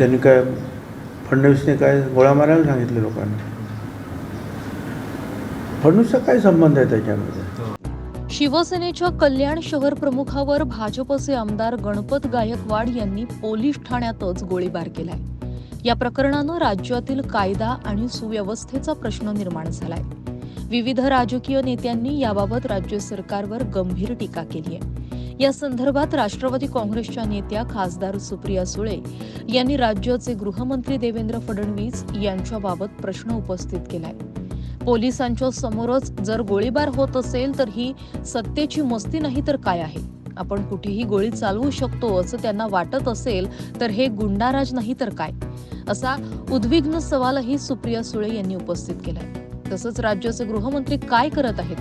त्यांनी काय फडणवीसने काय गोळा मारायला सांगितले लोकांना? फडणवीसचा काय संबंध आहे त्याच्यामध्ये? शिवसेनेच्या कल्याण शहर प्रमुखावर भाजपचे आमदार गणपत गायकवाड यांनी पोलीस ठाण्यातच गोळीबार केलाय. या प्रकरणानं राज्यातील कायदा आणि सुव्यवस्थेचा प्रश्न निर्माण झालाय. विविध राजकीय नेत्यांनी याबाबत राज्य सरकारवर गंभीर टीका केली आहे या संदर्भात राष्ट्रवादी काँग्रेसच्या नेत्या खासदार सुप्रिया सुळे यांनी राज्याचे गृहमंत्री देवेंद्र फडणवीस यांच्याबाबत प्रश्न उपस्थित केलाय. पोलिसांच्या समोरच जर गोळीबार होत असेल तर ही सत्तेची मस्ती नाही तर काय आहे? आपण कुठेही गोळी चालवू शकतो असं त्यांना वाटत असेल तर हे गुंडाराज नाही तर काय? असा उद्विग्न सवालही सुप्रिया सुळे यांनी उपस्थित केलाय. तसंच राज्याचे गृहमंत्री काय करत आहेत?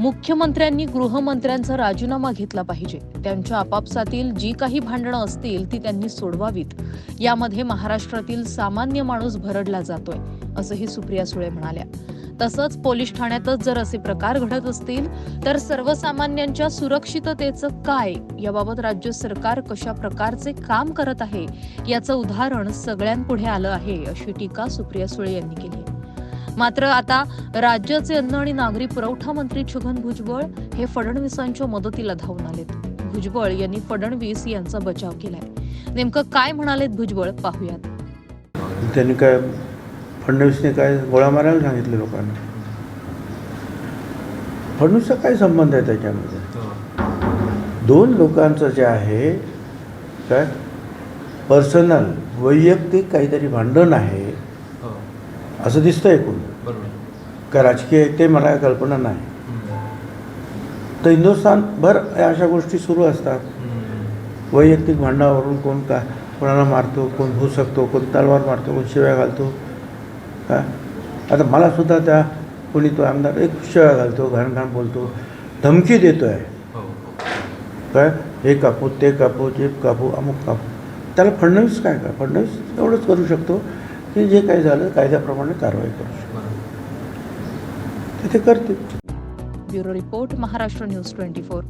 मुख्यमंत्र्यांनी गृहमंत्र्यांचा राजीनामा घेतला पाहिजे. त्यांच्या आपापसातील जी काही भांडणं असतील ती त्यांनी सोडवावीत. यामध्ये महाराष्ट्रातील सामान्य माणूस भरडला जातोय असंही सुप्रिया सुळे म्हणाल्या. तसंच पोलीस ठाण्यातच जर असे प्रकार घडत असतील तर सर्वसामान्यांच्या सुरक्षिततेचं काय? याबाबत राज्य सरकार कशा प्रकारचे काम करत आहे? याचं उदाहरण सगळ्यांपुढे आलं आहे अशी टीका सुप्रिया सुळे यांनी केली. मात्र आता राज्याचे अन्न आणि नागरी पुरवठा मंत्री छगन भुजबळ हे फडणवीसांच्या मदतीला धावून आलेत. भुजबळ यांनी फडणवीस यांचा बचाव केलाय. नेमकं काय म्हणालेत भुजबळ? पाहूयात. त्यांनी काय फडणवीसने काय गोळा मारायला सांगितले लोकांना? फडणवीसचा काय संबंध आहे त्याच्यामध्ये? दोन लोकांचं जे आहे काय? पर्सनल वैयक्तिक काहीतरी भांडण आहे. असं दिसतं बरोबर. काय राजकीय आहे ते मला कल्पना नाही. तर हिंदुस्थानभर अशा गोष्टी सुरू असतात. वैयक्तिक भांडणावरून कोण का कोणाला मारतो कोण भूसकतो कोण तलवार मारतो कोण शिव्या घालतो. का आता मलासुद्धा त्या कोणी तो आमदार एक शिव्या घालतो घाण घाण बोलतो धमकी देतो आहे हो. काय? हे कापू ते कापू जे कापू अमुक कापू. त्याला फडणवीस काय का? फडणवीस एवढंच करू शकतो. की जे काही झालं कायद्याप्रमाणे कारवाई करू शकतो. ते ते करते bureau report Maharashtra news twenty four.